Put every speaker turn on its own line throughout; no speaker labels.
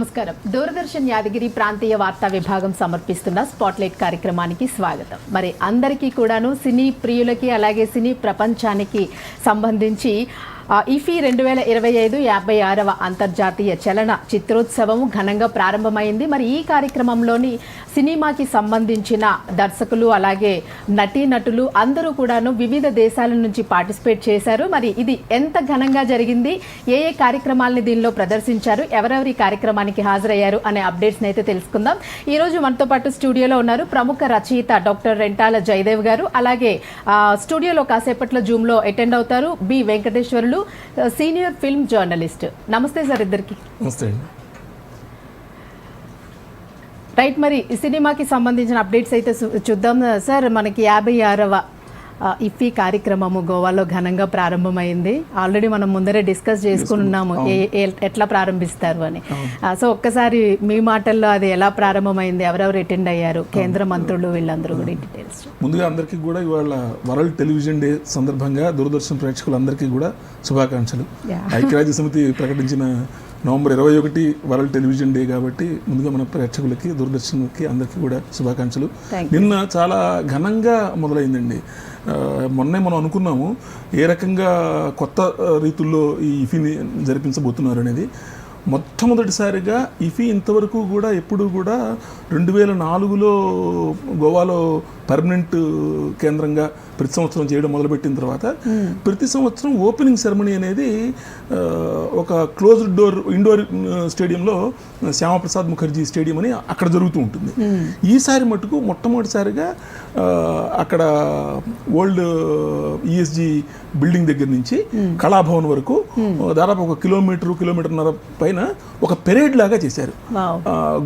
నమస్కారం. దూరదర్శన్ యాదగిరి ప్రాంతీయ వార్తా విభాగం సమర్పిస్తున్న స్పాట్లైట్ కార్యక్రమానికి స్వాగతం. మరి అందరికీ కూడాను సినీ ప్రియులకి అలాగే సినీ ప్రపంచానికి సంబంధించి ఇఫీ రెండు వేల ఇరవై ఐదు యాభై ఆరవ అంతర్జాతీయ చలన చిత్రోత్సవం ఘనంగా ప్రారంభమైంది. మరి ఈ కార్యక్రమంలోని సినిమాకి సంబంధించిన దర్శకులు అలాగే నటీనటులు అందరూ కూడాను వివిధ దేశాల నుంచి పార్టిసిపేట్ చేశారు. మరి ఇది ఎంత ఘనంగా జరిగింది? ఏ ఏ కార్యక్రమాలని దీనిలో ప్రదర్శించారు? ఎవరెవరి కార్యక్రమానికి హాజరయ్యారు అనే అప్డేట్స్ అయితే తెలుసుకుందాం. ఈ రోజు మనతో పాటు స్టూడియోలో ఉన్నారు ప్రముఖ రచయిత డాక్టర్ రెంటాల జయదేవ్ గారు. అలాగే స్టూడియోలో కాసేపట్లో జూమ్లో అటెండ్ అవుతారు B Venkateswarlu senior film journalist. నమస్తే సార్ ఇద్దరికి.
నమస్తే
రైట్ మరి ఈ సినిమాకి సంబంధించిన అప్డేట్స్ అయితే చూద్దాం. సార్ మనకి యాభై ఆరవ ఇఫీ కార్యక్రమము గోవాలో ఘనంగా ప్రారంభమైంది. ఆల్రెడీ మనం ముందరే డిస్కస్ చేసుకుని ఉన్నాము ఏ- ఏ- ఎట్లా ప్రారంభిస్తారు అని. సో ఒక్కసారి మీ మాటల్లో అది ఎలా ప్రారంభమైంది? ఎవరెవరు అటెండ్ అయ్యారు? కేంద్ర మంత్రులు వీళ్ళందరూ కూడా డీటెయిల్స్
ముందుగా అందరికీ కూడా ఇవాళ వరల్డ్ టెలివిజన్ డే సందర్భంగా దూరదర్శన్ ప్రేక్షకులందరికీ కూడా శుభాకాంక్షలు. ఐక్యరాజ్య సమితి ప్రకటించిన నవంబర్ ఇరవై ఒకటి వరల్డ్ టెలివిజన్ డే కాబట్టి ముందుగా మన ప్రేక్షకులకి దూరదర్శన్కి అందరికీ కూడా శుభాకాంక్షలు. నిన్న చాలా ఘనంగా మొదలైందండి. మొన్నే మనం అనుకున్నాము ఏ రకంగా కొత్త రీతుల్లో ఈ ఇఫీని జరిపించబోతున్నారు అనేది. మొట్టమొదటిసారిగా ఇఫీ ఇంతవరకు కూడా ఎప్పుడు కూడా రెండు వేల నాలుగులో గోవాలో పర్మనెంట్ కేంద్రంగా ప్రతి సంవత్సరం చేయడం మొదలుపెట్టిన తర్వాత ప్రతి సంవత్సరం ఓపెనింగ్ సెరమనీ అనేది ఒక క్లోజ్డ్ డోర్ ఇండోర్ స్టేడియంలో శ్యామప్రసాద్ ముఖర్జీ స్టేడియం అని అక్కడ జరుగుతూ ఉంటుంది. ఈసారి మటుకు మొట్టమొదటిసారిగా అక్కడ ఓల్డ్ ఈఎస్జి బిల్డింగ్ దగ్గర నుంచి కళాభవన్ వరకు దాదాపు ఒక కిలోమీటర్ కిలోమీటర్న్నర పైన ఒక పెరేడ్ లాగా చేశారు.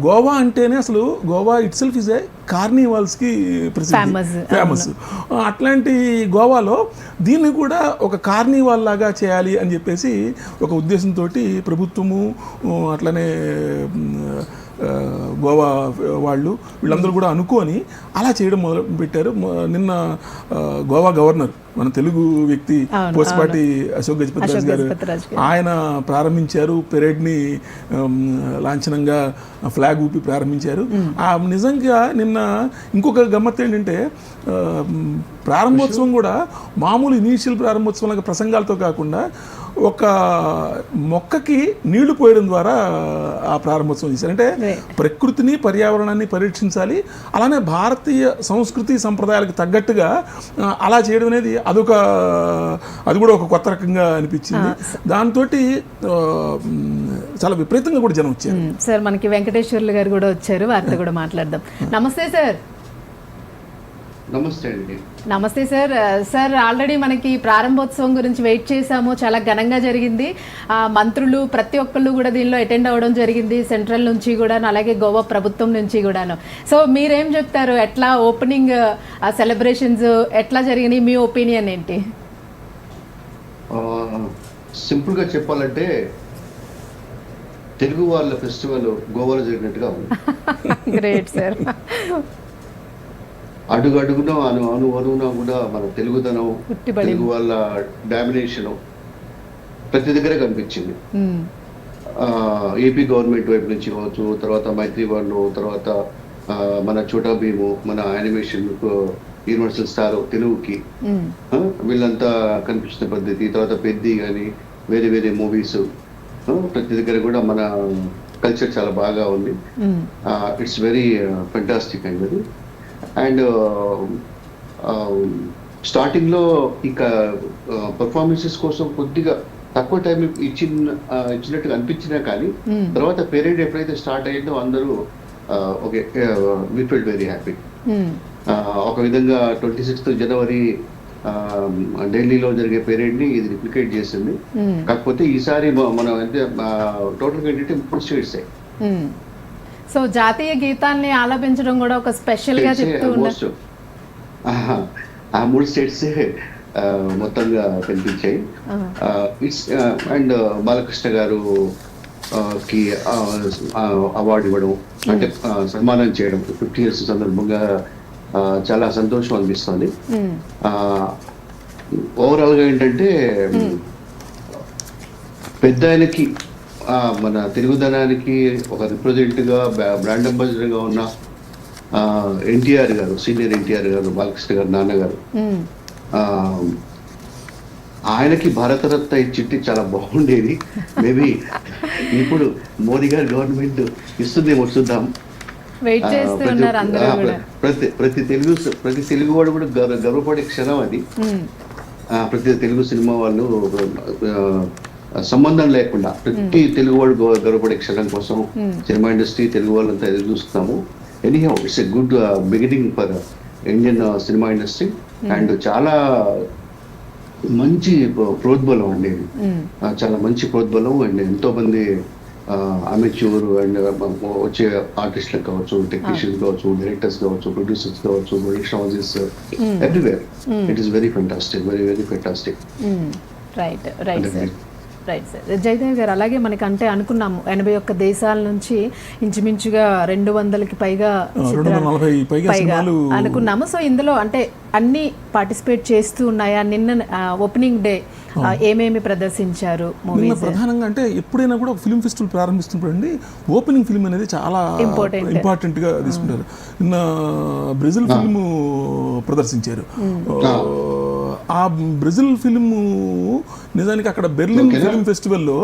గోవా అంటేనే అసలు Goa itself is a కార్నివాల్స్కి
Famous,
ఫేమస్ అట్లాంటి గోవాలో దీన్ని కూడా ఒక కార్నివాల్ లాగా చేయాలి అని చెప్పేసి ఒక ఉద్దేశంతో ప్రభుత్వము అట్లనే గోవా వాళ్ళు వీళ్ళందరూ కూడా అనుకొని అలా చేయడం మొదలు పెట్టారు. నిన్న గోవా గవర్నర్ మన తెలుగు వ్యక్తి పోసపాటి అశోక్ గజపతి రాజు గారు. ఆయన ప్రారంభించారు పెరేడ్ని లాంఛనంగా ఫ్లాగ్ ఊపి ప్రారంభించారు. ఆ నిజంగా నిన్న ఇంకొక గమ్మత్ ఏంటంటే ప్రారంభోత్సవం కూడా మామూలు ఇనీషియల్ ప్రారంభోత్సవం లాగా ప్రసంగాలతో కాకుండా ఒక మొక్కకి నీళ్ళు పోయడం ద్వారా ఆ ప్రారంభోత్సవం చేశారు. అంటే. ప్రకృతిని పర్యావరణాన్ని పరీక్షించాలి అలానే భారతీయ సంస్కృతి సంప్రదాయాలకు తగ్గట్టుగా అలా చేయడం అనేది అదొక అది కూడా ఒక కొత్త రకంగా అనిపించింది. దాంతో చాలా విపరీతంగా కూడా జనం వచ్చారు.
సార్ మనకి వెంకటేశ్వర్లు గారు కూడా వచ్చారు. వారితో కూడా మాట్లాడదాం. నమస్తే సార్.
నమస్తే అండి.
నమస్తే సార్. సార్ ఆల్రెడీ మనకి ప్రారంభోత్సవం గురించి వెయిట్ చేశాము. చాలా ఘనంగా జరిగింది. మంత్రులు ప్రతి ఒక్కళ్ళు కూడా దీనిలో అటెండ్ అవ్వడం జరిగింది. సెంట్రల్ నుంచి కూడా అలాగే గోవా ప్రభుత్వం నుంచి కూడాను. సో మీరేం చెప్తారు? ఎట్లా ఓపెనింగ్ సెలబ్రేషన్స్ ఎట్లా జరిగినాయి? మీ ఒపీనియన్ ఏంటి?
సింపుల్గా చెప్పాలంటే తెలుగు వాళ్ళ ఫెస్టివల్ గోవాలో జరిగినట్టుగా ఉంది.
Great sir.
అడుగు అడుగున అను అను అనువున కూడా మన తెలుగుదనం తెలుగు వాళ్ళ డామినేషన్ ప్రతి దగ్గర కనిపించింది. ఏపీ గవర్నమెంట్ వైపు నుంచి కావచ్చు తర్వాత మైత్రి వాళ్ళు తర్వాత మన చోటా భీము మన యానిమేషన్ యూనివర్సల్ స్టార్ తెలుగుకి. వీళ్ళంతా కనిపించిన పద్ధతి తర్వాత పెద్ది కానీ వేరే వేరే మూవీస్ ప్రతి దగ్గర కూడా మన కల్చర్ చాలా బాగా ఉంది. ఇట్స్ వెరీ ఫెంటాస్టిక్ అండి అండ్ స్టార్టింగ్లో ఇక పర్ఫార్మెన్సెస్ కోసం కొద్దిగా తక్కువ టైం ఇచ్చిన ఆ, ఇచ్చినట్టుగా అనిపించినా కానీ. తర్వాత పీరియడ్ ఎప్పుడైతే స్టార్ట్ అయ్యిందో అందరూ okay we feel very happy ఒక విధంగా ట్వంటీ సిక్స్త్ జనవరి ఢిల్లీలో జరిగే పెరేడ్ని ఇది రిప్లికేట్ చేసింది. కాకపోతే ఈసారి మనం అయితే టోటల్ ఏంటంటే మూడు స్టేట్స్.
సో జాతీయ గీతాన్ని ఆలపించడం కూడా ఒక స్పెషల్గా చెప్తూ ఉన్నారు.
ఆ మూడు స్టేట్స్ మొత్తంగా కనిపించాయి. ఇట్స్ అండ్ బాలకృష్ణ గారు కి అవార్డు ఇవ్వడం అంటే ఆ, సన్మానం చేయడం ఫిఫ్టీ ఇయర్స్ సందర్భంగా చాలా సంతోషం అనిపిస్తుంది.
మ్మ్.
ఓవరాల్గా ఏంటంటే పెద్ద ఆయనకి మన తెలుగుదనానికి ఒక రిప్రజెంట్గా బ్రా- బ్రాండ్ అంబాసిడర్గా ఉన్న ఎన్టీఆర్ గారు సీనియర్ ఎన్టీఆర్ గారు బాలకృష్ణ గారు నాన్నగారు. ఆయనకి భారతరత్న ఇచ్చిట్టి చాలా బాగుండేది. మేబీ ఇప్పుడు మోదీ గారి గవర్నమెంట్ ఇస్తుందేమో చూద్దాం ప్రతి- ప్రతి ప్రతి తెలుగు ప్రతి తెలుగు వాడు కూడా గర్వ- గర్వపడే క్షణం అది. ప్రతి తెలుగు సినిమా వాళ్ళు సంబంధం లేకుండా ప్రతి తెలుగు వాడు గౌ- గర్వపడే క్షణం కోసం సినిమా ఇండస్ట్రీ తెలుగు వాళ్ళంతా ఎదురు చూస్తున్నాము. Anyhow it's a good beginning for Indian cinema industry. And చాలా మంచి ప్ర- ప్రోద్బలం అండి చాలా మంచి ప్రోద్బలం అండ్ ఎంతో మంది అమెచ్యూర్ అండ్ వచ్చే ఆర్టిస్టులకు కావచ్చు టెక్నీషియన్స్ కావచ్చు డైరెక్టర్స్ కావచ్చు ప్రొడ్యూసర్స్ కావచ్చు production houses everywhere it is very fantastic very very fantastic
right right sir right sir Jayadev garu అలాగే మనకి అంటే అనుకున్నాము ఎనభై ఒక్క దేశాల నుంచి ఇంచుమించుగా రెండు వందలకి పైగా అనుకున్నాము. సో ఇందులో అంటే అన్ని పార్టిసిపేట్ చేస్తూ ఉన్నాయా? నిన్న ఓపెనింగ్ డే ఏమేమి ప్రదర్శించారు
నిన్న ప్రధానంగా అంటే ఎప్పుడైనా కూడా ఒక ఫిల్మ్ ఫెస్టివల్ ప్రారంభిస్తున్నప్పుడు అండి ఓపెనింగ్ ఫిల్మ్ అనేది చాలా
Important.
ఇంపార్టెంట్గా తీసుకుంటారు. నిన్న బ్రెజిల్ ఫిల్మ్ ప్రదర్శించారు. ఆ బ్రెజిల్ ఫిల్మ్ నిజానికి అక్కడ బెర్లిన్ ఫిల్మ్ ఫెస్టివల్లో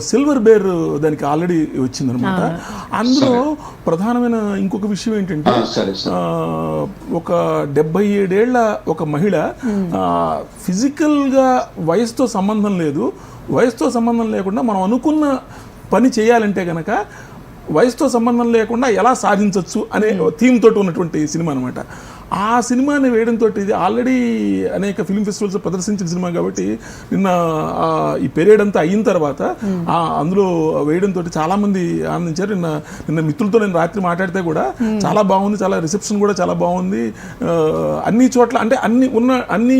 సిల్వర్ బేర్ దానికి ఆల్రెడీ వచ్చిందనమాట అందులో ప్రధానమైన ఇంకొక విషయం ఏంటంటే
ఆ, సరే, సరే.
ఆ, ఒక డెబ్బై ఏడేళ్ళ ఒక మహిళ ఫిజికల్గా వయసుతో సంబంధం లేదు. వయసుతో సంబంధం లేకుండా మనం అనుకున్న పని చేయాలంటే గనక వయసుతో సంబంధం లేకుండా ఎలా సాధించవచ్చు అనే థీమ్ తోటి ఉన్నటువంటి సినిమా అనమాట ఆ సినిమాని వేయడంతో ఇది ఆల్రెడీ అనేక ఫిల్మ్ ఫెస్టివల్స్ ప్రదర్శించిన సినిమా కాబట్టి నిన్న ఆ, ఈ పెరియడ్ అంతా అయిన తర్వాత ఆ, అందులో వేయడంతో చాలా మంది ఆనందించారు. నిన్న నిన్న మిత్రులతో నేను రాత్రి మాట్లాడితే కూడా చాలా బాగుంది చాలా రిసెప్షన్ కూడా చాలా బాగుంది. అన్ని చోట్ల అంటే అన్ని ఉన్న అన్ని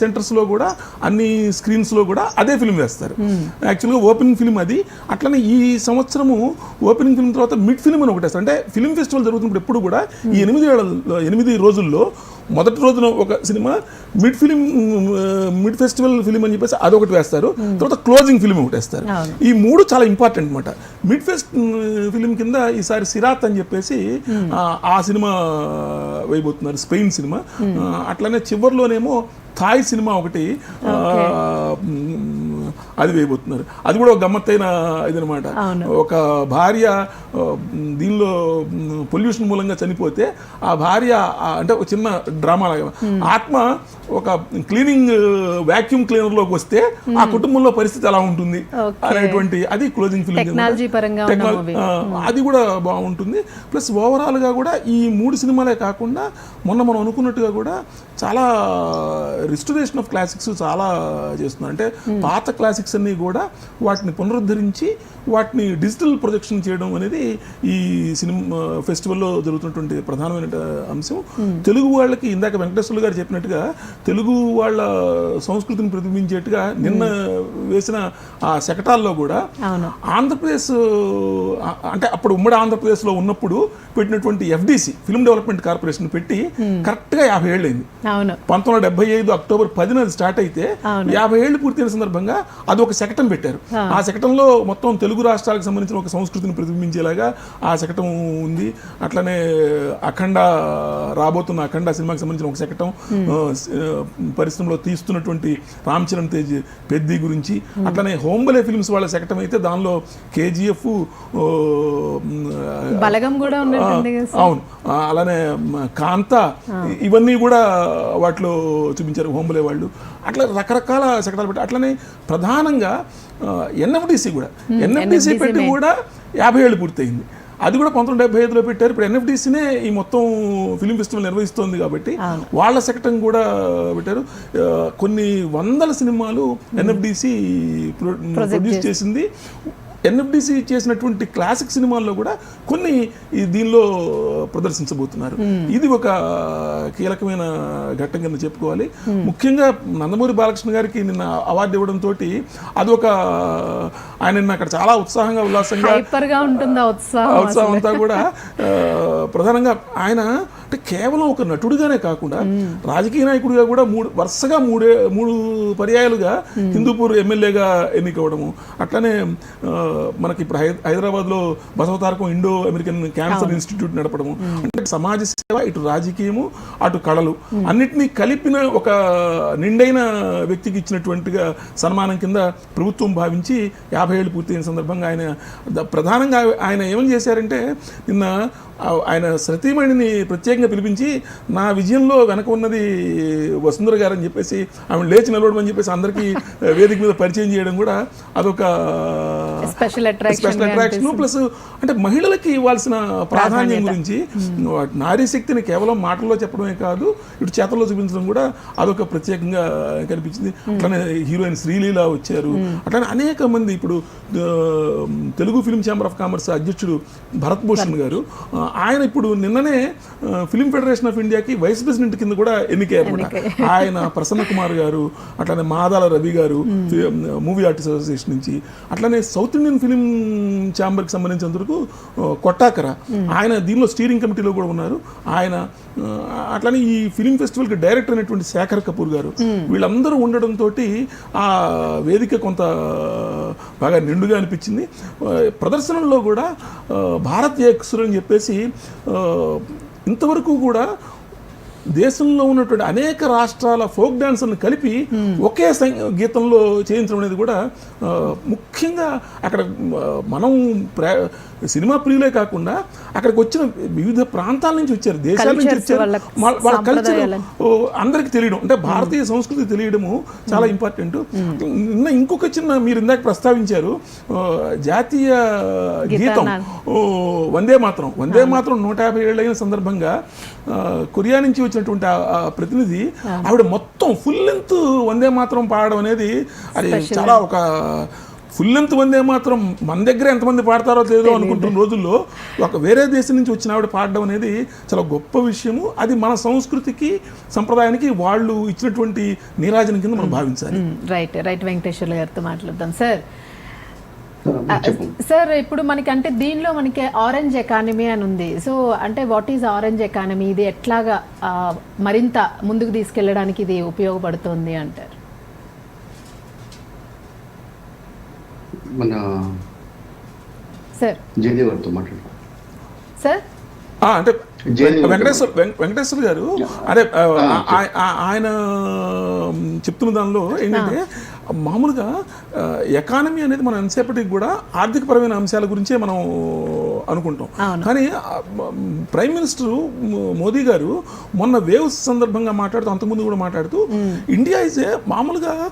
centers లో కూడా అన్ని screens లో కూడా అదే ఫిల్మ్ వేస్తారు. యాక్చువల్గా ఓపెనింగ్ ఫిల్మ్ అది. అట్లనే ఈ సంవత్సరము ఓపెనింగ్ ఫిల్మ్ తర్వాత మిడ్ ఫిల్మ్ అని ఒకటి వేస్తారు. అంటే ఫిల్మ్ ఫెస్టివల్ జరుగుతున్నప్పుడు ఎప్పుడు కూడా ఈ ఎనిమిది ఏళ్ళ ఎనిమిది రోజుల్లో మొదటి రోజున ఒక cinema mid film mid festival film అని చెప్పేసి అదొకటి వేస్తారు. తర్వాత క్లోజింగ్ ఫిలిం ఒకటి వేస్తారు. ఈ మూడు చాలా ఇంపార్టెంట్ అనమాట మిడ్ ఫెస్ట్ ఫిలిం కింద ఈసారి సిరాత్ అని చెప్పేసి ఆ, సినిమా వేయబోతున్నారు. Spain cinema. అట్లనే చివరిలోనేమో థాయ్ సినిమా ఒకటి అది వేయబోతున్నారు. అది కూడా ఒక గమ్మత్తైన ఇదనమాట. ఒక భార్య దీనిలో పొల్యూషన్ మూలంగా చనిపోతే ఆ భార్య అంటే ఒక చిన్న డ్రామా లాగా. ఆత్మ ఒక క్లీనింగ్ వ్యాక్యూమ్ క్లీనర్లోకి వస్తే ఆ కుటుంబంలో పరిస్థితి ఎలా ఉంటుంది. అనేటువంటి అది క్లోజింగ్ ఫిల్మ్. అది కూడా బాగుంటుంది. ప్లస్ ఓవరాల్గా కూడా ఈ మూడు సినిమాలే కాకుండా మొన్న మనం అనుకున్నట్టుగా కూడా చాలా రిస్టరేషన్ ఆఫ్ క్లాసిక్స్ చాలా చేస్తున్నారు. అంటే పాత క్లాసిక్స్ అన్ని కూడా వాటిని పునరుద్ధరించి వాటిని డిజిటల్ ప్రొజెక్షన్ చేయడం అనేది ఈ సినిమా ఫెస్టివల్లో జరుగుతున్నటువంటి ప్రధానమైన అంశం. తెలుగు వాళ్ళకి ఇందాక వెంకటేశ్వర్లు గారు చెప్పినట్టుగా తెలుగు వాళ్ళ సంస్కృతిని ప్రతిబింబించేట్టుగా నిన్న వేసిన ఆ శకటాల్లో కూడా ఆంధ్రప్రదేశ్ అంటే అప్పుడు ఉమ్మడి ఆంధ్రప్రదేశ్లో ఉన్నప్పుడు పెట్టినటువంటి ఎఫ్డిసి ఫిల్మ్ డెవలప్మెంట్ కార్పొరేషన్ పెట్టి కరెక్ట్గా యాభై ఏళ్ళు అయింది పంతొమ్మిది వందల డెబ్బై ఐదు అక్టోబర్ పదిన స్టార్ట్ అయితే. యాభై ఏళ్ళు పూర్తయిన సందర్భంగా అది ఒక శకటం పెట్టారు. ఆ శకటంలో మొత్తం తెలుగు రాష్ట్రాలకు సంబంధించిన ఒక సంస్కృతిని ప్రతిబింబించేలాగా ఆ శకటం ఉంది. అట్లనే అఖండ రాబోతున్న అఖండ సినిమాకి సంబంధించిన ఒక శకటం ఆ, పరిశ్రమలో తీస్తున్నటువంటి రామ్ చరణ్ తేజ్ పెద్ది గురించి. అట్లనే హోంబలే ఫిల్మ్స్ వాళ్ళ శకటం అయితే దానిలో కేజీఎఫ్
బలగం కూడా?
అవును. అలానే కాంత ఇవన్నీ కూడా వాటిలో చూపించారు హోంబలే వాళ్ళు. అట్లా రకరకాల శకటాలు పెట్టి అట్లనే ప్రధానంగా ఎన్ఎఫ్డిసి కూడా. ఎన్ఎఫ్డిసి పెట్టి. కూడా యాభై ఏళ్ళు పూర్తయింది. అది కూడా పంతొమ్మిది డెబ్బై ఐదులో పెట్టారు. ఇప్పుడు ఎన్ఎఫ్డిసినే ఈ మొత్తం ఫిలిం ఫెస్టివల్ నిర్వహిస్తోంది కాబట్టి. వాళ్ళ శకటం కూడా పెట్టారు. కొన్ని వందల సినిమాలు ఎన్ఎఫ్డిసి ప్రొడ్యూస్ చేసింది. ఎన్ఎఫ్డిసి చేసినటువంటి క్లాసిక్ సినిమాల్లో కూడా కొన్ని దీనిలో ప్రదర్శించబోతున్నారు. ఇది ఒక కీలకమైన ఘట్టం కింద చెప్పుకోవాలి. ముఖ్యంగా నందమూరి బాలకృష్ణ గారికి నిన్న అవార్డు ఇవ్వడంతో అది ఒక ఆయన నిన్న అక్కడ చాలా ఉత్సాహంగా ఉల్లాసంగా
ఉత్సాహం
అంతా కూడా ప్రధానంగా ఆయన అంటే కేవలం ఒక నటుడిగానే కాకుండా రాజకీయ నాయకుడిగా కూడా మూడు వరుసగా మూడే మూడు పర్యాయాలుగా హిందూపూర్ ఎమ్మెల్యేగా ఎన్నికవడము. అట్లానే మనకి ఇప్పుడు హైదరాబాద్లో Basavatarakam Indo American cancer institute నడపడము. అంటే సమాజ సేవ ఇటు రాజకీయము అటు కళలు. అన్నిటినీ కలిపిన ఒక నిండైన వ్యక్తికి ఇచ్చినటువంటిగా సన్మానం కింద ప్రభుత్వం భావించి యాభై ఏళ్ళు పూర్తయిన సందర్భంగా ఆయన ప్రధానంగా ఆయన ఏమని చేశారంటే నిన్న ఆయన సతీమణిని ప్రత్యేకంగా పిలిపించి నా విజయంలో వెనక ఉన్నది వసుంధర గారు అని చెప్పేసి ఆమె లేచి నిలవడం చెప్పేసి అందరికీ వేదిక మీద పరిచయం చేయడం కూడా అదొక
special attraction
special attraction plus అంటే మహిళలకి ఇవ్వాల్సిన ప్రాధాన్యం గురించి నారీ శక్తిని కేవలం మాటల్లో చెప్పడమే కాదు ఇటు చేతల్లో చూపించడం కూడా అదొక ప్రత్యేకంగా కనిపించింది. అట్లానే హీరోయిన్ శ్రీలీల వచ్చారు. అట్లానే అనేక మంది ఇప్పుడు Telugu film chamber of commerce అధ్యక్షుడు భరత్ భూషణ్ గారు ఆయన ఇప్పుడు నిన్ననే ఫిల్మ్ ఫెడరేషన్ ఆఫ్ ఇండియాకి వైస్ ప్రెసిడెంట్ కింద కూడా ఎన్నికయ్యారు ఆయన ప్రసన్న కుమార్ గారు అట్లానే మాదాల రవి గారు మూవీ ఆర్టిస్ట్ అసోసియేషన్ నుంచి. అట్లానే సౌత్ ఇండియన్ ఫిలిం ఛాంబర్కి సంబంధించినంత వరకు కొట్టాకర. ఆయన దీనిలో స్టీరింగ్ కమిటీలో కూడా ఉన్నారు. ఆయన అట్లానే ఈ ఫిలిం ఫెస్టివల్కి డైరెక్టర్ అయినటువంటి శేఖర్ కపూర్ గారు. వీళ్ళందరూ ఉండడంతో ఆ వేదిక కొంత బాగా నిండుగా అనిపించింది. ప్రదర్శనలో కూడా భారతీయ ఎక్సులు అని చెప్పేసి ఇంతవరకు కూడా దేశంలో ఉన్నటువంటి అనేక రాష్ట్రాల ఫోక్ డాన్స్ని కలిపి ఒకే గీతంలో చేయించడం అనేది కూడా ముఖ్యంగా అక్కడ మనం ప్రా సినిమా ప్రియులే కాకుండా అక్కడికి వచ్చిన వివిధ ప్రాంతాల నుంచి వచ్చారు దేశాల నుంచి వచ్చారు.
వాళ్ళ
కల్చర్. అందరికి తెలియడం. అంటే భారతీయ సంస్కృతి తెలియడము చాలా ఇంపార్టెంట్ నిన్న ఇంకొక చిన్న మీరు ఇందాక ప్రస్తావించారు జాతీయ గీతం. ఓ, వందే మాత్రం. వందే మాత్రం నూట యాభై ఏళ్ళు అయిన సందర్భంగా కొరియా నుంచి వచ్చినటువంటి ప్రతినిధి ఆవిడ మొత్తం ఫుల్ లెంత్ వందే మాత్రం పాడడం అనేది అది చాలా ఒక ఫుల్ లెంత్ వందే మాత్రం మన దగ్గర ఎంతమంది పాడతారో లేదో అనుకుంటున్న రోజుల్లో ఒక వేరే దేశం నుంచి వచ్చిన ఆవిడ పాడడం అనేది చాలా గొప్ప విషయము. అది మన సంస్కృతికి సంప్రదాయానికి వాళ్ళు ఇచ్చినటువంటి నీరాజనం కింద మనం భావించాలి.
రైట్ రైట్ వెంకటేశ్వర్లు గారితో మాట్లాడదాం. సార్ సార్ ఇప్పుడు మనకి అంటే దీనిలో మనకి ఆరెంజ్ ఎకానమీ అని ఉంది. సో అంటే వాట్ ఈజ్ ఆరెంజ్ ఎకానమీ ఇది ఎట్లాగా మరింత ముందుకు తీసుకెళ్ళడానికి ఇది ఉపయోగపడుతుంది అంటారు?
మన
సార్.
జయదేవ్ గారితో మాట్లాడు.
సార్?
ఆ, అంటే వెంకటేశ్వర వెంక- వెంకటేశ్వర గారు. అదే ఆయన చెప్తున్న దానిలో ఏంటంటే మామూలుగా ఎకానమీ అనేది మనం ఎంతసేపటికి కూడా ఆర్థికపరమైన అంశాల గురించే మనం అనుకుంటాం. కానీ ప్రైమ్ మినిస్టర్ మోదీ గారు మొన్న వేవ్స్ సందర్భంగా మాట్లాడుతూ అంతకుముందు కూడా మాట్లాడుతూ ఇండియా ఇస్ ఏ మామూలుగా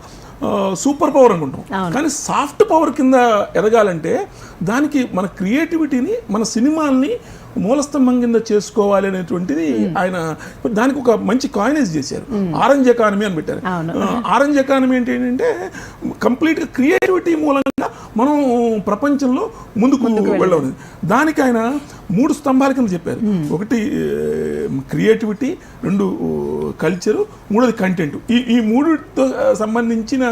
సూపర్ పవర్ అనుకుంటాం. కానీ సాఫ్ట్ పవర్ కింద ఎదగాలంటే దానికి మన క్రియేటివిటీని మన సినిమాల్ని మూలస్తంభం కింద చేసుకోవాలి అనేటువంటిది ఆయన దానికి ఒక మంచి కాయినేజ్ చేశారు. ఆరెంజ్ ఎకానమీ అని పెట్టారు. ఆరెంజ్ ఎకానమీ అంటే ఏంటంటే కంప్లీట్గా క్రియేటివిటీ మూలంగా మనం ప్రపంచంలో ముందుకు వెళ్ళవాలి దానికి ఆయన మూడు స్తంభాల కింద చెప్పారు. ఒకటి క్రియేటివిటీ రెండు కల్చరు మూడోది కంటెంట్. ఈ ఈ మూడుతో సంబంధించిన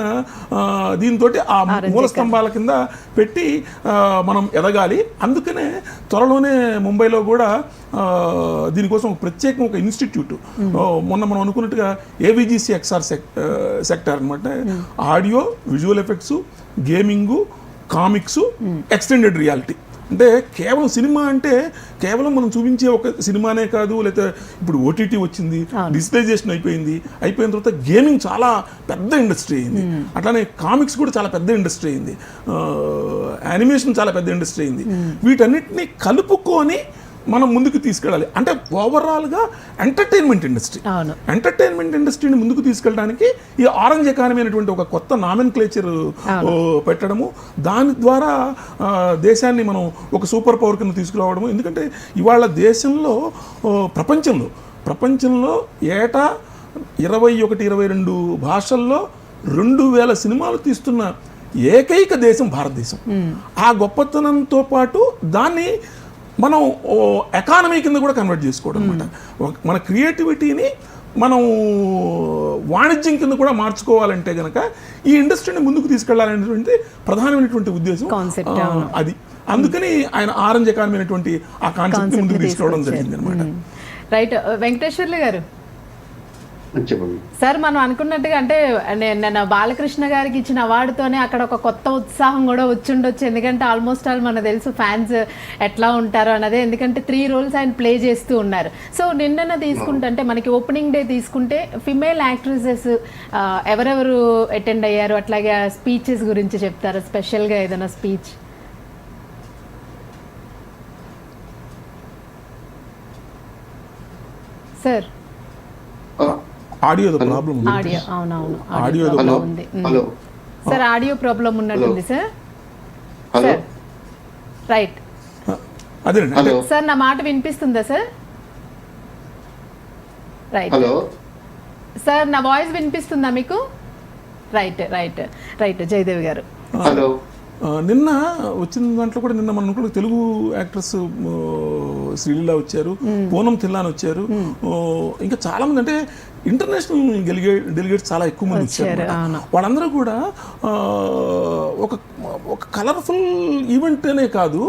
దీంతో ఆ మూల స్తంభాల కింద పెట్టి మనం ఎదగాలి. అందుకనే త్వరలోనే ముంబైలో కూడా దీనికోసం ప్రత్యేకం ఒక ఇన్స్టిట్యూట్. మొన్న మనం అనుకున్నట్టుగా ఏవిజిసి ఎక్స్ఆర్ సెక్టర్ అనమాట audio visual effects gaming comics extended reality. అంటే కేవలం సినిమా అంటే కేవలం మనం చూపించే ఒక సినిమానే కాదు లేకపోతే ఇప్పుడు ఓటీటీ వచ్చింది డిజిటలైజేషన్ అయిపోయింది అయిపోయిన తర్వాత గేమింగ్ చాలా పెద్ద ఇండస్ట్రీ అయింది. అట్లానే కామిక్స్ కూడా చాలా పెద్ద ఇండస్ట్రీ అయింది. యానిమేషన్ చాలా పెద్ద ఇండస్ట్రీ అయింది. వీటన్నిటిని కలుపుకొని మనం ముందుకు తీసుకెళ్ళాలి. అంటే ఓవరాల్గా ఎంటర్టైన్మెంట్ ఇండస్ట్రీ ఎంటర్టైన్మెంట్ ఇండస్ట్రీని ముందుకు తీసుకెళ్ళడానికి ఈ ఆరెంజ్ ఎకానమీ అనేటువంటి ఒక కొత్త నామెన్ క్లేచర్ పెట్టడము. దాని ద్వారా దేశాన్ని మనం ఒక సూపర్ పవర్ కింద తీసుకురావడము. ఎందుకంటే ఇవాళ దేశంలో ప్రపంచంలో ప్రపంచంలో ఏటా ఇరవై ఒకటి ఇరవై రెండు భాషల్లో రెండు వేల సినిమాలు తీస్తున్న ఏకైక దేశం భారతదేశం. ఆ గొప్పతనంతో పాటు దాన్ని మనం ఎకానమీ కింద కూడా కన్వర్ట్ చేసుకోవడం అనమాట మన క్రియేటివిటీని మనం వాణిజ్యం కింద కూడా మార్చుకోవాలంటే గనక ఈ ఇండస్ట్రీని ముందుకు తీసుకెళ్ళాలనేటువంటి ప్రధానమైనటువంటి ఉద్దేశం అది. అందుకని ఆయన ఆరెంజ్ ఎకానమీ అనేటువంటి ఆ కాన్సెప్ట్ ముందుకు తీసుకురావడం జరిగింది అనమాట
రైట్ వెంకటేశ్వర్లు గారు
చెప్పండి.
సార్ మనం అనుకున్నట్టుగా అంటే నే- నేను బాలకృష్ణ గారికి ఇచ్చిన అవార్డుతోనే అక్కడ ఒక కొత్త ఉత్సాహం కూడా వచ్చిండొచ్చు. ఎందుకంటే ఆల్మోస్ట్ ఆల్ మనకు తెలుసు ఫ్యాన్స్ ఎట్లా ఉంటారో అన్నదే. ఎందుకంటే త్రీ రోల్స్ ఆయన ప్లే చేస్తూ ఉన్నారు. సో నిన్న తీసుకుంటే అంటే మనకి ఓపెనింగ్ డే తీసుకుంటే ఫిమేల్ యాక్ట్రెసెస్ ఎవరెవరు అటెండ్ అయ్యారు? అట్లాగే స్పీచెస్ గురించి చెప్తారా? స్పెషల్గా ఏదైనా స్పీచ్? సార్
ఆడియో ప్రాబ్లం ఉంది.
ఆడియో అవునవును
ఆడియో
ఉంది.
హలో.
సార్ ఆడియో ప్రాబ్లం ఉన్నట్టుంది sir.
Hello.
Sir. Right.
Hello.
Sir నా మాట వినిపిస్తుందా సార్? రైట్.
హలో.
సార్ నా వాయిస్ వినిపిస్తుందా మీకు? రైట్ రైట్ రైట్ జయదేవ్ గారు.
హలో.
నిన్న వచ్చిన దాంట్లో కూడా నిన్న మనం అనుకున్న తెలుగు యాక్ట్రెస్ శ్రీలీల వచ్చారు పూనం తిల్లాన్ వచ్చారు. ఇంకా చాలా మంది అంటే ఇంటర్నేషనల్ డెలిగేట్ డెలిగేట్స్ చాలా ఎక్కువ మంది వచ్చారు. వాళ్ళందరూ కూడా ఒక ఒక కలర్ఫుల్ ఈవెంట్ అనే కాదు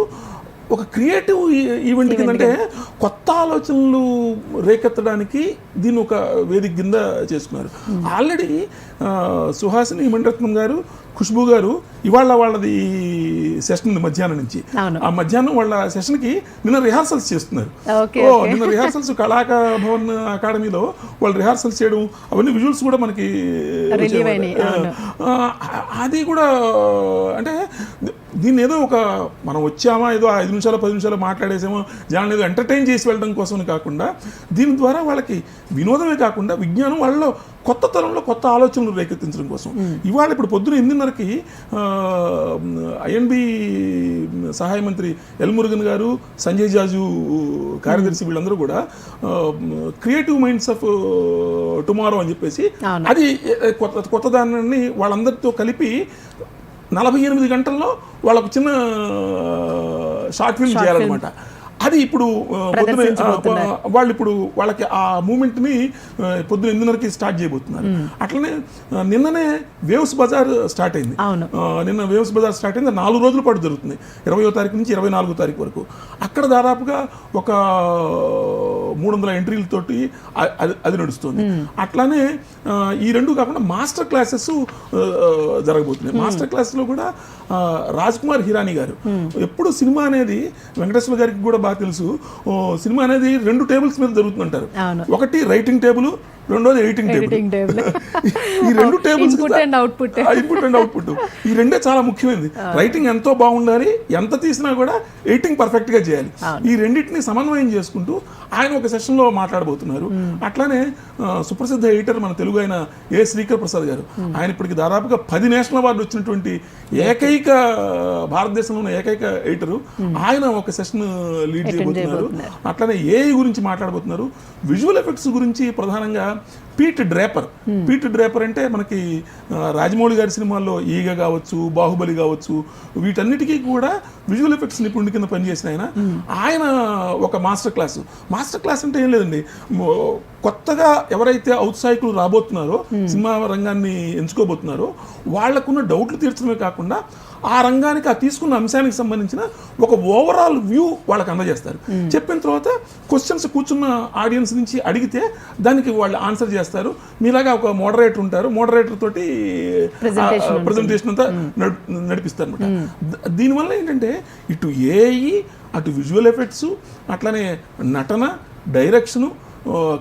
ఒక క్రియేటివ్ ఈవెంట్ కింద. అంటే కొత్త ఆలోచనలు రేకెత్తడానికి దీన్ని ఒక వేదిక కింద చేసుకున్నారు. ఆల్రెడీ సుహాసిని మణిరత్నం గారు ఖుష్బు గారు ఇవాళ వాళ్ళది సెషన్ ఉంది మధ్యాహ్నం నుంచి. ఆ మధ్యాహ్నం వాళ్ళ సెషన్కి నిన్న రిహార్సల్స్ చేస్తున్నారు. ఓ. నిన్న రిహార్సల్స్ కళాకా భవన్ అకాడమీలో వాళ్ళు రిహార్సల్స్ చేయడం అవన్నీ విజువల్స్ కూడా మనకి అది కూడా అంటే దీన్ని ఏదో ఒక మనం వచ్చామా ఏదో ఐదు నిమిషాలు పది నిమిషాలు మాట్లాడేసామో జనాలు ఏదో ఎంటర్టైన్ చేసి వెళ్ళడం కోసం కాకుండా దీని ద్వారా వాళ్ళకి వినోదమే కాకుండా విజ్ఞానం వాళ్ళలో కొత్త తరంలో కొత్త ఆలోచనలు రేకెత్తించడం కోసం. ఇవాళ ఇప్పుడు పొద్దున ఎనిమిదిన్నరకి ఐఎన్బి సహాయ మంత్రి ఎల్ మురుగన్ గారు సంజయ్ జాజు కార్యదర్శి వీళ్ళందరూ కూడా క్రియేటివ్ మైండ్స్ ఆఫ్ టుమారో అని చెప్పేసి. అది కొత్త కొత్త దాన్ని వాళ్ళందరితో కలిపి నలభై ఎనిమిది గంటల్లో వాళ్ళకు చిన్న షార్ట్ ఫిల్మ్ చేయాలన్నమాట. అది ఇప్పుడు పొద్దున. వాళ్ళు ఇప్పుడు వాళ్ళకి ఆ మూమెంట్ని పొద్దున ఎనిమిదిన్నరకి స్టార్ట్ చేయబోతున్నారు. అట్లనే నిన్ననే వేవ్స్ బజార్ స్టార్ట్ అయింది. నిన్న వేవ్స్ బజార్ స్టార్ట్ అయింది. నాలుగు రోజుల పాటు జరుగుతుంది. ఇరవయో తారీఖు నుంచి ఇరవై నాలుగో తారీఖు వరకు. అక్కడ దాదాపుగా ఒక మూడు వందల ఎంట్రీలతోటి అది అది నడుస్తుంది. అట్లానే ఈ రెండు కాకుండా మాస్టర్ క్లాసెస్ జరగబోతున్నాయి. మాస్టర్ క్లాస్లో కూడా రాజ్ కుమార్ హిరానీ గారు. ఎప్పుడు సినిమా అనేది వెంకటేశ్వర గారికి కూడా బాగా తెలుసు. సినిమా అనేది రెండు టేబుల్స్ మీద జరుగుతుంటారు
అవును.
ఒకటి రైటింగ్ టేబుల్ రెండోది ఎడిటింగ్ టేబుల్. ఈ రెండు టేబుల్స్. ఇన్పుట్ అండ్ అవుట్పుట్ ఈ రెండే చాలా ముఖ్యమైనది. రైటింగ్ ఎంతో బాగుండాలి. ఎంత తీసినా కూడా ఎడిటింగ్ పర్ఫెక్ట్గా చేయాలి ఈ రెండింటిని సమన్వయం చేసుకుంటూ ఆయన ఒక సెషన్లో మాట్లాడబోతున్నారు. అట్లానే సుప్రసిద్ధ ఎడిటర్ మన తెలుగు ఆయన ఏ శ్రీకర్ ప్రసాద్ గారు ఆయన ఇప్పటికి దాదాపుగా పది నేషనల్ అవార్డు వచ్చినటువంటి ఏకైక భారతదేశంలో ఉన్న ఏకైక ఎడిటర్. ఆయన ఒక సెషన్ లీడ్ చేయబోతున్నారు. అట్లానే ఏఐ గురించి మాట్లాడబోతున్నారు. విజువల్ ఎఫెక్ట్స్ గురించి ప్రధానంగా పీట్ డ్రేపర్ పీట్ డ్రేపర్ అంటే మనకి రాజమౌళి గారి సినిమాల్లో ఈగ కావచ్చు బాహుబలి కావచ్చు వీటన్నిటికీ కూడా విజువల్ ఎఫెక్ట్స్ నిపుణుడి కింద పనిచేసిన ఆయన. ఆయన ఒక మాస్టర్ క్లాస్ మాస్టర్ క్లాస్ అంటే ఏం లేదండి. కొత్తగా ఎవరైతే ఔత్సాహికులు రాబోతున్నారో సినిమా రంగాన్ని ఎంచుకోబోతున్నారో వాళ్ళకున్న డౌట్లు తీర్చడమే కాకుండా ఆ రంగానికి ఆ తీసుకున్న అంశానికి సంబంధించిన ఒక ఓవరాల్ వ్యూ వాళ్ళకి అందజేస్తారు. చెప్పిన తర్వాత క్వశ్చన్స్ కూర్చున్న ఆడియన్స్ నుంచి అడిగితే దానికి వాళ్ళు ఆన్సర్ చేస్తారు. మీలాగా ఒక మోడరేటర్ ఉంటారు. మోడరేటర్ తోటి. ప్రజెంటేషన్ అంతా నడు- నడిపిస్తారు అనమాట దీనివల్ల ఏంటంటే ఇటు ఏఐ అటు విజువల్ ఎఫెక్ట్స్ అట్లానే నటన డైరెక్షను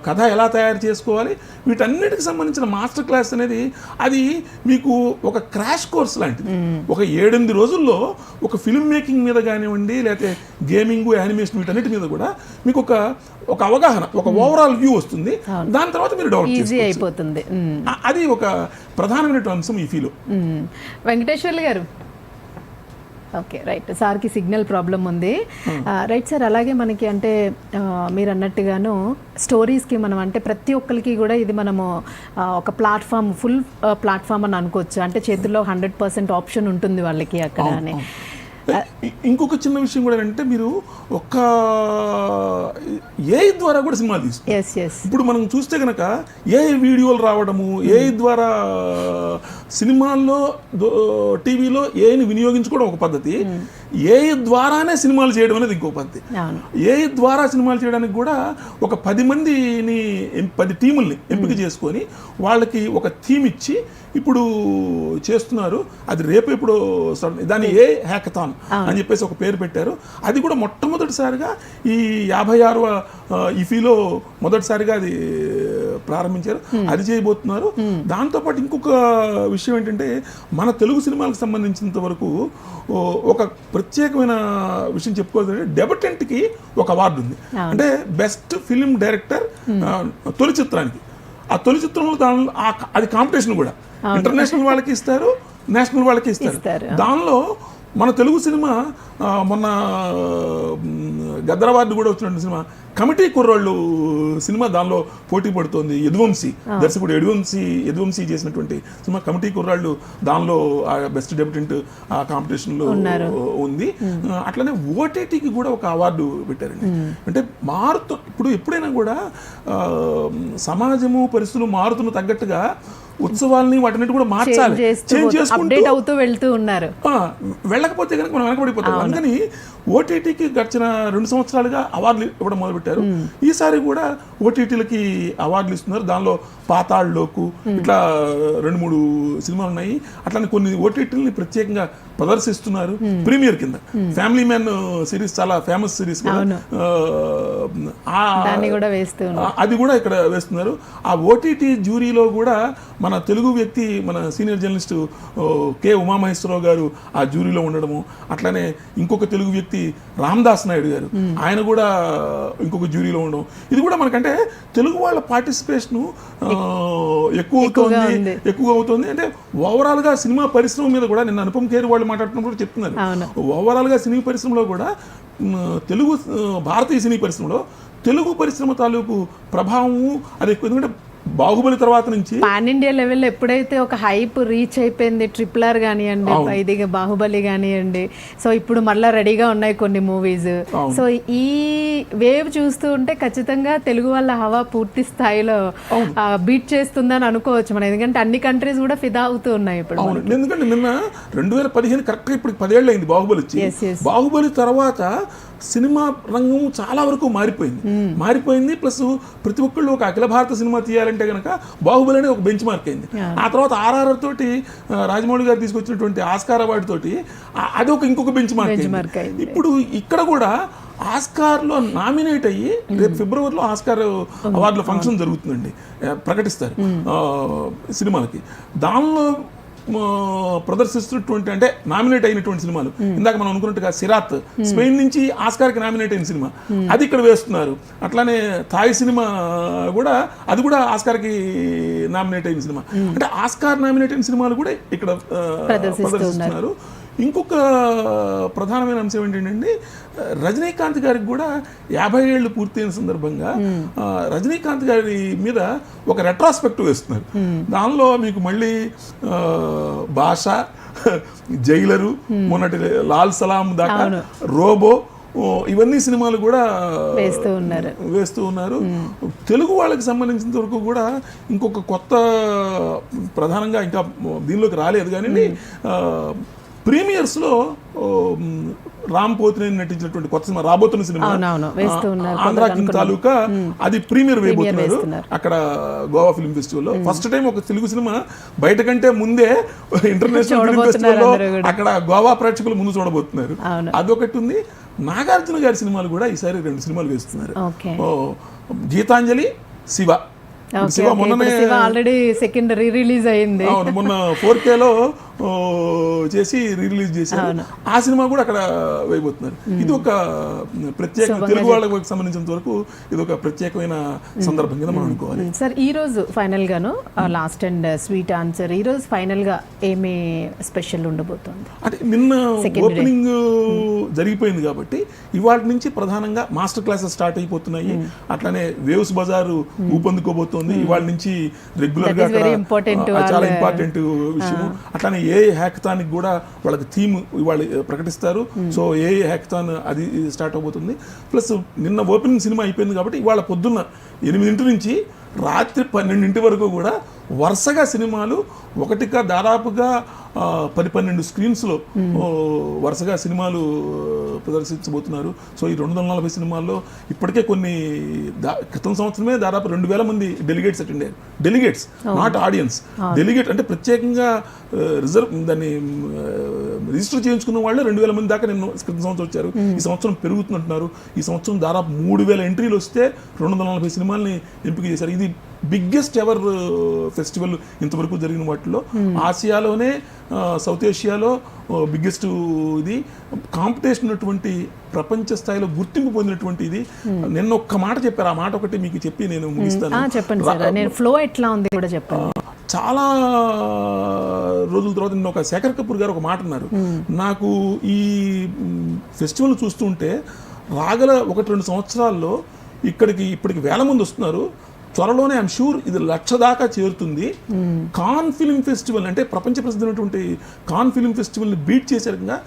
కథ ఎలా తయారు చేసుకోవాలి వీటన్నిటికి సంబంధించిన మాస్టర్ క్లాస్ అనేది అది మీకు ఒక క్రాష్ కోర్స్ లాంటిది. ఒక ఏడెనిమిది రోజుల్లో ఒక ఫిల్మ్ మేకింగ్ మీద కానివ్వండి లేకపోతే గేమింగ్ యానిమేషన్ వీటన్నిటి మీద కూడా మీకు ఒక ఒక అవగాహన ఒక ఓవరాల్ వ్యూ వస్తుంది. దాని తర్వాత మీరు డెవలప్ చేసుకోవచ్చు.
అయిపోతుంది.
అది ఒక ప్రధానమైనటువంటి అంశం ఈ ఫీలో.
Venkateswarlu garu okay right. సార్కి సిగ్నల్ ప్రాబ్లం ఉంది. ఆ, రైట్ సార్ అలాగే మనకి అంటే మీరు అన్నట్టుగాను స్టోరీస్కి మనం అంటే ప్రతి ఒక్కరికి కూడా ఇది మనము ఒక ప్లాట్ఫామ్ ఫుల్ ప్లాట్ఫామ్ అని అనుకోవచ్చు. అంటే చేతుల్లో హండ్రెడ్ పర్సెంట్ ఆప్షన్ ఉంటుంది వాళ్ళకి అక్కడ అని.
ఇంకొక చిన్న విషయం కూడా ఏంటంటే మీరు ఒక్క ఏ ద్వారా కూడా తీస్తారు
ఎస్ ఎస్
ఇప్పుడు మనం చూస్తే కనుక ఏ వీడియోలు రావడము ఏ ద్వారా సినిమాల్లో టీవీలో ఏని వినియోగించుకోవడం ఒక పద్ధతి. ఏ ద్వారానే సినిమాలు చేయడం అనేది ఇంకో పద్ధతి.
అవును.
ఏ ద్వారా సినిమాలు చేయడానికి కూడా ఒక పది మందిని పది టీముల్ని ఎంపిక చేసుకొని వాళ్ళకి ఒక థీమ్ ఇచ్చి ఇప్పుడు చేస్తున్నారు. అది రేపు ఇప్పుడు సడన్- దాన్ని ఏ హ్యాకథాన్ అని చెప్పేసి ఒక పేరు పెట్టారు. అది కూడా మొట్టమొదటిసారిగా ఈ యాభై ఆరవ ఇఫీలో మొదటిసారిగా అది ప్రారంభించారు. అది చేయబోతున్నారు. దాంతోపాటు ఇంకొక విషయం ఏంటంటే మన తెలుగు సినిమాలకు సంబంధించినంత వరకు ఒక ప్రత్యేకమైన విషయం చెప్పుకోవాలంటే డెబటెంట్కి ఒక అవార్డు ఉంది. అంటే బెస్ట్ ఫిలిం డైరెక్టర్ తొలి చిత్రానికి. ఆ తొలి చిత్రంలో దానిలో అది కాంపిటీషన్ కూడా. ఇంటర్నేషనల్ వాళ్ళకి ఇస్తారు నేషనల్ వాళ్ళకి ఇస్తారు. దానిలో మన తెలుగు సినిమా మొన్న గద్దర్ అవార్డు కూడా వచ్చిన సినిమా. కమిటీ కుర్రోళ్ళు సినిమా దానిలో పోటీ పడుతోంది. యదువంశీ దర్శకుడు యదువంశీ యదువంశీ చేసినటువంటి సినిమా కమిటీ కుర్రాళ్ళు దానిలో బెస్ట్ డెబ్యూటెంట్ ఆ కాంపిటీషన్లో ఉంది. అట్లనే ఓటీటీకి కూడా ఒక అవార్డు పెట్టారండి. అంటే మారుతూ ఇప్పుడు ఎప్పుడైనా కూడా సమాజము పరిస్థితులు మారుతున్న తగ్గట్టుగా ఉత్సవాల్ని వాటిని కూడా మార్చాలి. చేంజ్ చేసుకుంటూ
అవుతూ వెళ్తూ ఉన్నారు.
వెళ్ళకపోతే కనుక మనం వెనకబడిపోతాం. అందుకని ఓటీటీకి గడిచిన రెండు సంవత్సరాలుగా అవార్డులు ఇవ్వడం మొదలుపెట్టారు. ఈసారి కూడా ఓటీటీలకి అవార్డులు ఇస్తున్నారు. దానిలో పాతాళ్ళలోకు ఇట్లా రెండు మూడు సినిమాలు ఉన్నాయి. అట్లానే కొన్ని ఓటీటీలని ప్రత్యేకంగా ప్రదర్శిస్తున్నారు ప్రీమియర్ కింద. ఫ్యామిలీ మ్యాన్ సిరీస్ చాలా ఫేమస్ సిరీస్ అది కూడా ఇక్కడ వేస్తున్నారు. ఆ ఓటీటీ జ్యూరీలో కూడా మన తెలుగు వ్యక్తి మన సీనియర్ జర్నలిస్టు కె. ఉమామహేశ్వరరావు గారు ఆ జ్యూరీలో ఉండడము అట్లానే ఇంకొక తెలుగు వ్యక్తి రామదాస్ నాయుడు గారు ఆయన కూడా ఇంకొక జ్యూరీలో ఉండడం. ఇది కూడా మనకంటే తెలుగు వాళ్ళ పార్టిసిపేషన్ ఎక్కువ అవుతుంది. ఎక్కువ అవుతుంది. అంటే ఓవరాల్గా సినిమా పరిశ్రమ మీద కూడా నిన్న అనుపమ్ ఖేర్ వాళ్ళు మాట్లాడుతున్నప్పుడు చెప్తున్నారు.
అవును.
ఓవరాల్గా సినీ పరిశ్రమలో కూడా తెలుగు భారతీయ సినీ పరిశ్రమలో తెలుగు పరిశ్రమ తాలూకు ప్రభావము అది ఎక్కువ ఎందుకంటే బాహుబలి తర్వాత నుంచి
పాన్ ఇండియా లెవెల్లో ఎప్పుడైతే ఒక హైప్ రీచ్ అయిపోయింది ట్రిపుల్ ఆర్ కానివ్వండి ఇది బాహుబలి కానివ్వండి. సో ఇప్పుడు మళ్ళీ రెడీగా ఉన్నాయి కొన్ని మూవీస్. సో ఈ వేవ్ చూస్తూ ఉంటే ఖచ్చితంగా తెలుగు వాళ్ళ హవా పూర్తి స్థాయిలో బీట్ చేస్తుందని అనుకోవచ్చు మనం. ఎందుకంటే అన్ని కంట్రీస్ కూడా ఫిదా అవుతూ ఉన్నాయి ఇప్పుడు
ఎందుకంటే నిన్న రెండు వేల పదిహేను కరెక్ట్గా ఇప్పుడు పదేళ్ళు అయింది బాహుబలి వచ్చి. బాహుబలి తర్వాత సినిమా రంగం చాలా వరకు మారిపోయింది. మారిపోయింది ప్లస్ ప్రతి ఒక్కళ్ళు ఒక అఖిల భారత సినిమా తీయాలంటే కనుక బాహుబలి అనేది ఒక బెంచ్ మార్క్ అయింది. ఆ తర్వాత ఆర్ఆర్ఆర్ తోటి రాజమౌళి గారు తీసుకొచ్చినటువంటి ఆస్కార్ అవార్డు తోటి అది ఒక ఇంకొక బెంచ్ మార్క్ అయింది. ఇప్పుడు ఇక్కడ కూడా ఆస్కార్లో నామినేట్ అయ్యి రేపు ఫిబ్రవరిలో ఆస్కార్ అవార్డుల ఫంక్షన్ జరుగుతుందండి. ప్రకటిస్తారు. సినిమాలకి. దానిలో ప్రదర్శిస్తున్నటువంటి అంటే నామినేట్ అయినటువంటి సినిమాలు. ఇందాక మనం అనుకున్నట్టుగా సిరాత్ స్పెయిన్ నుంచి ఆస్కార్కి నామినేట్ అయిన సినిమా. అది ఇక్కడ వేస్తున్నారు. అట్లానే థాయ్ సినిమా కూడా అది కూడా ఆస్కార్కి నామినేట్ అయిన సినిమా. అంటే ఆస్కార్ నామినేట్ అయిన సినిమాలు కూడా ఇక్కడ ప్రదర్శిస్తున్నారు. ఇంకొక ప్రధానమైన అంశం ఏంటంటే రజనీకాంత్ గారికి కూడా యాభై ఏళ్ళు పూర్తయిన సందర్భంగా ఆ, రజనీకాంత్ గారి మీద ఒక రెట్రాస్పెక్టివ్ వేస్తున్నారు. దానిలో మీకు మళ్ళీ భాష జైలరు మొన్నటి లాల్ సలాం దాకా రోబో ఇవన్నీ సినిమాలు కూడా
వేస్తూ ఉన్నారు.
వేస్తూ ఉన్నారు. తెలుగు వాళ్ళకి సంబంధించినంత వరకు కూడా ఇంకొక కొత్త ప్రధానంగా ఇంకా దీనిలోకి రాలేదు. కానీ ప్రీమియర్స్లో రామ్ పోతినేని నటించినటువంటి కొత్త సినిమా రాబోతున్న సినిమా. ఆంధ్ర కింగ్ తాలూకా అది ప్రీమియర్ వేయబోతున్నారు. అక్కడ గోవా ఫిల్మ్ ఫెస్టివల్లో ఫస్ట్ టైం ఒక తెలుగు సినిమా బయట కంటే ముందే ఇంటర్నేషనల్ ఫిల్మ్
చూడబోతున్నారు
ఫెస్టివల్లో
అందరూ కూడా.
అక్కడ గోవా ప్రేక్షకులు ముందు చూడబోతున్నారు. అదొకటి ఉంది నాగార్జున గారి సినిమాలు కూడా ఈసారి రెండు సినిమాలు వేస్తున్నారు గీతాంజలి శివ శివ. మొన్ననే
Shiva already second re release అయింది
మొన్న ఫోర్ కేలో చేసి రిలీజ్ చేశారు. ఆ సినిమా కూడా అక్కడ వేయబోతున్నారు. ఇది ఒక ప్రత్యేక తెలుగు వాళ్ళకి సంబంధించినంత వరకు ఇది ఒక ప్రత్యేకమైన సందర్భం కింద మనం అనుకోవాలి.
సార్ ఈ రోజు ఫైనల్ గాను లాస్ట్ అండ్ స్వీట్ ఆన్సర్ ఈ రోజు ఫైనల్గా ఏమి స్పెషల్ ఉండబోతోంది?
అంటే నిన్న. ఓపెనింగ్ జరిగిపోయింది కాబట్టి ఇవాళ నుంచి ప్రధానంగా మాస్టర్ క్లాసెస్ స్టార్ట్ అయిపోతున్నాయి. అట్లానే వేవ్స్ బజారు ఊపందుకోబోతోంది. ఇవాళ నుంచి రెగ్యులర్గా చాలా ఇంపార్టెంట్ విషయం అట్లానే ఏ హ్యాకథానికి కూడా వాళ్ళకి థీమ్ ఇవాళ ప్రకటిస్తారు. సో ఏ హ్యాకథాన్ అది స్టార్ట్ అవబోతుంది. ప్లస్ నిన్న ఓపెనింగ్ సినిమా అయిపోయింది కాబట్టి ఇవాళ పొద్దున్న ఎనిమిదింటి నుంచి రాత్రి పన్నెండింటి వరకు కూడా వరుసగా సినిమాలు ఒకటిగా దాదాపుగా పది పన్నెండు స్క్రీన్స్లో వరుసగా సినిమాలు ప్రదర్శించబోతున్నారు. సో ఈ రెండు వందల నలభై సినిమాల్లో ఇప్పటికే కొన్ని దా- క్రితం సంవత్సరమే దాదాపు రెండు వేల మంది డెలిగేట్స్ అటెండ్ అయ్యారు. Delegates not audience. డెలిగేట్ అంటే ప్రత్యేకంగా రిజర్వ్ దాన్ని రిజిస్టర్ చేయించుకున్న వాళ్ళే రెండు వేల మంది దాకా నేను క్రితం సంవత్సరం వచ్చారు. ఈ సంవత్సరం పెరుగుతుంటున్నారు ఈ సంవత్సరం దాదాపు మూడు వేల ఎంట్రీలు వస్తే రెండు వందల నలభై సినిమాల్ని ఎంపిక చేశారు. ఇది బిగ్గెస్ట్ ఎవర్ ఫెస్టివల్ ఇంతవరకు జరిగిన వాటిలో. ఆసియాలోనే సౌత్ ఏషియాలో బిగ్గెస్ట్ ఇది కాంపిటీషన్ ఉన్నటువంటి ప్రపంచ స్థాయిలో గుర్తింపు పొందినటువంటి ఇది. నిన్న ఒక్క మాట చెప్పారు. ఆ మాట ఒకటి మీకు చెప్పి నేను
ఆ,
ముగిస్తాను.
చెప్పండి సార్. నేను ఫ్లో ఎట్లా ఉంది కూడా చెప్పండి.
చాలా రోజుల తర్వాత నిన్న ఒక శేఖర్ కపూర్ గారు ఒక మాట అన్నారు. నాకు ఈ ఫెస్టివల్ చూస్తుంటే రాగల ఒకటి రెండు సంవత్సరాల్లో ఇక్కడికి ఇప్పటికి వేల మంది వస్తున్నారు. త్వరలోనే ఐఎమ్ షూర్ ఇది లక్ష దాకా చేరుతుంది. కాన్ ఫిలిం ఫెస్టివల్ అంటే ప్రపంచ ప్రసిద్ధమైనటువంటి కాన్ ఫిలిం ఫెస్టివల్ని బీట్ చేసే రకంగా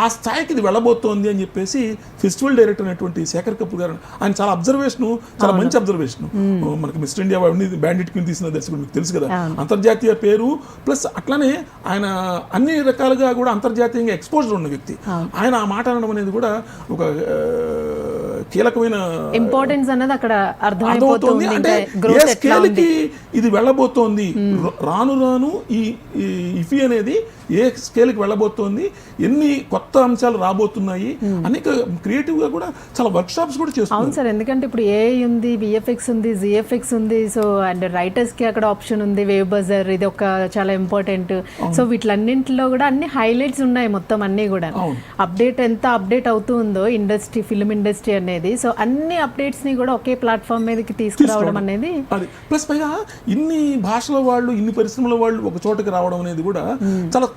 ఆ స్థాయికి ఇది వెళ్ళబోతోంది అని చెప్పేసి ఫెస్టివల్ డైరెక్టర్ అయినటువంటి శేఖర్ కపూర్ గారు ఆయన చాలా అబ్జర్వేషన్ చాలా మంచి అబ్జర్వేషన్. మనకి మిస్టర్ ఇండియా అవన్నీ బ్యాండిట్ కింద తీసిన దర్శకుడు మీకు తెలుసు కదా. అంతర్జాతీయ పేరు ప్లస్ అట్లానే ఆయన అన్ని రకాలుగా కూడా అంతర్జాతీయంగా ఎక్స్పోజర్ ఉన్న వ్యక్తి. ఆయన ఆ మాట అనడం అనేది కూడా ఒక కీలకమైన
ఇంపార్టెన్స్ అన్నది అక్కడ
అర్థమవుతోంది. అంటే ఏ స్కేల్కి ఇది వెళ్ళబోతోంది? ర- రాను రాను ఈ ఇఫీ అనేది ఏ స్కేల్కి వెళ్ళబోతోంది ఎన్ని కొత్త అంశాలు రాబోతున్నాయి అనేక క్రియేటివ్గా కూడా చాలా వర్క్ షాప్స్ కూడా చేస్తున్నారు.
అవును సార్ ఎందుకంటే ఇప్పుడు ఏ ఉంది విఎఫ్ఎక్స్ ఉంది జిఎఫ్ఎక్స్ ఉంది సో అండ్ రైటర్స్కి అక్కడ ఆప్షన్ ఉంది వేవ్ బజర్ ఇది ఒక చాలా ఇంపార్టెంట్ సో వీటిలన్నింటిలో కూడా అన్ని హైలైట్స్ ఉన్నాయి మొత్తం అన్ని కూడా. అప్డేట్ ఎంత అప్డేట్ అవుతూ ఉందో ఇండస్ట్రీ ఫిల్మ్ ఇండస్ట్రీ అనేది. సో అన్ని అప్డేట్స్ని కూడా ఒకే ప్లాట్ఫామ్ మీదకి తీసుకురావడం అనేది
అది. ప్లస్ పైగా ఇన్ని భాషల వాళ్ళు ఇన్ని పరిశ్రమల వాళ్ళు ఒక చోటకి రావడం అనేది కూడా చాలా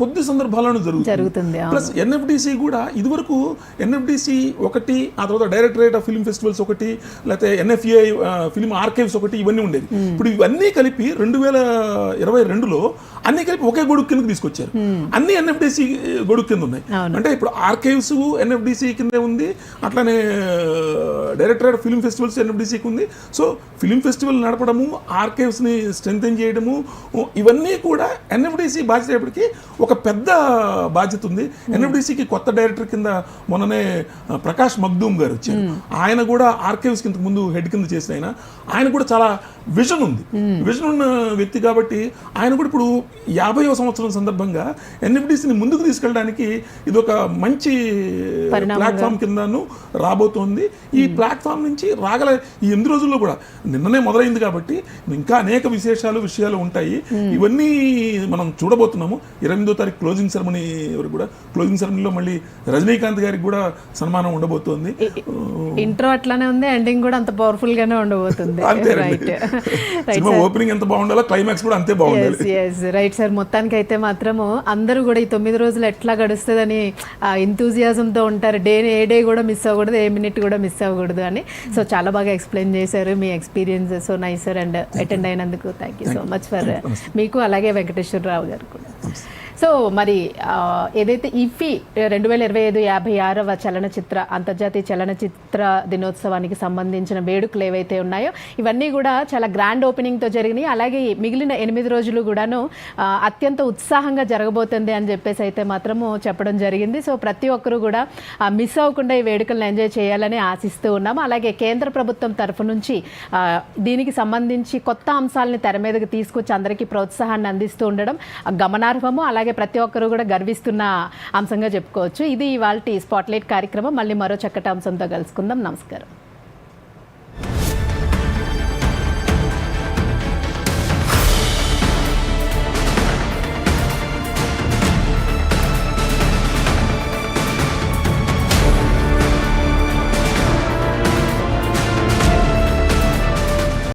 కొద్ది సందర్భాల్లోనే జరుగుతుంది. ప్లస్ ఎన్ఎఫ్డిసి కూడా ఇదివరకు ఎన్ఎఫ్డిసి ఒకటి ఆ తర్వాత డైరెక్టరేట్ ఆఫ్ ఫిల్మ్ ఫెస్టివల్స్ ఒకటి లేకపోతే ఎన్ఎఫ్ఏ ఫిల్మ్ ఆర్కైవ్స్ ఒకటి ఇవన్నీ ఉండేది ఇప్పుడు ఇవన్నీ కలిపి రెండు వేల ఇరవై రెండులో అన్ని కలిపి ఒకే గొడుగు కిందకి తీసుకొచ్చారు. అన్ని ఎన్ఎఫ్డిసి గొడుగు కింద ఉన్నాయి. అంటే ఇప్పుడు ఆర్కైవ్స్ ఎన్ఎఫ్డిసి కిందే ఉంది అట్లానే డైరెక్టరేట్ ఆఫ్ ఫిల్మ్ ఫెస్టివల్స్ ఎన్ఎఫ్డిసికి ఉంది. సో ఫిల్మ్ ఫెస్టివల్ నడపడము ఆర్కైవ్స్ని స్ట్రెంగ్తెన్ చేయడము ఇవన్నీ కూడా ఎన్ఎఫ్డిసి బాధ్యత అయ్యేప్పటికీ ఒక పెద్ద బాధ్యత ఉంది. ఎన్ఎఫ్డిసికి కొత్త డైరెక్టర్ కింద మొన్ననే ప్రకాష్ మగ్దూమ్ గారు వచ్చారు. ఆయన కూడా ఆర్కైవ్స్ కింద ముందు హెడ్ కింద చేసిన ఆయన. ఆయన కూడా చాలా విజన్ ఉంది. విజన్ ఉన్న వ్యక్తి కాబట్టి ఆయన కూడా ఇప్పుడు యాభైవ సంవత్సరం సందర్భంగా ఎన్ఎఫ్డిసిని ముందుకు తీసుకెళ్ళడానికి ఇది ఒక మంచి. ప్లాట్ఫామ్ కిందను రాబోతోంది. ఈ ప్లాట్ఫామ్ నుంచి రాగల ఈ ఎనిమిది రోజుల్లో కూడా నిన్ననే మొదలైంది కాబట్టి ఇంకా అనేక విశేషాలు విషయాలు ఉంటాయి. ఇవన్నీ మనం చూడబోతున్నాము. ఇరవై ఎనిమిదో తారీఖు క్లోజింగ్ సెరమనీ వరకు కూడా క్లోజింగ్ సెరమనీలో మళ్ళీ రజనీకాంత్ గారికి కూడా సన్మానం ఉండబోతోంది.
ఇంట్రో అట్లానే ఉంది ఎండింగ్ కూడా అంత పవర్ఫుల్ గానే ఉండబోతుంది. రైట్ రైట్
సినిమా ఓపెనింగ్ ఎంత బాగుండాలో క్లైమాక్స్ కూడా అంతే బాగుండాలి.
రైట్ సార్ మొత్తానికి అయితే మాత్రము అందరూ కూడా ఈ తొమ్మిది రోజులు ఎట్లా గడుస్తుందని ఎంతూజియాజంతో ఉంటారు. డే ఏ డే కూడా మిస్ అవ్వకూడదు ఏ మినిట్ కూడా మిస్ అవ్వకూడదు అని. సో చాలా బాగా ఎక్స్ప్లెయిన్ చేశారు మీ experience so nice sir and attend అయినందుకు thank you so much for మీకు అలాగే వెంకటేశ్వరరావు గారు కూడా. సో మరి ఏదైతే ఇఫీ రెండు వేల ఇరవై ఐదు యాభై ఆరవ చలనచిత్ర అంతర్జాతీయ చలనచిత్ర దినోత్సవానికి సంబంధించిన వేడుకలు ఏవైతే ఉన్నాయో ఇవన్నీ కూడా చాలా గ్రాండ్ ఓపెనింగ్తో జరిగినాయి. అలాగే మిగిలిన ఎనిమిది రోజులు కూడాను అత్యంత ఉత్సాహంగా జరగబోతుంది అని చెప్పేసి అయితే మాత్రము చెప్పడం జరిగింది. సో ప్రతి ఒక్కరూ కూడా మిస్ అవ్వకుండా ఈ వేడుకలను ఎంజాయ్ చేయాలని ఆశిస్తూ ఉన్నాము. అలాగే కేంద్ర ప్రభుత్వం తరఫు నుంచి దీనికి సంబంధించి కొత్త అంశాలని తెర మీదకి తీసుకొచ్చి అందరికీ ప్రోత్సాహాన్ని అందిస్తూ ఉండడం గమనార్హము. అలాగే అలాగే ప్రతి ఒక్కరూ కూడా గర్విస్తున్న అంశంగా చెప్పుకోవచ్చు. ఇది ఇవాళ స్పాట్లైట్ కార్యక్రమం. మళ్ళీ మరో చక్కటి అంశంతో కలుసుకుందాం. నమస్కారం.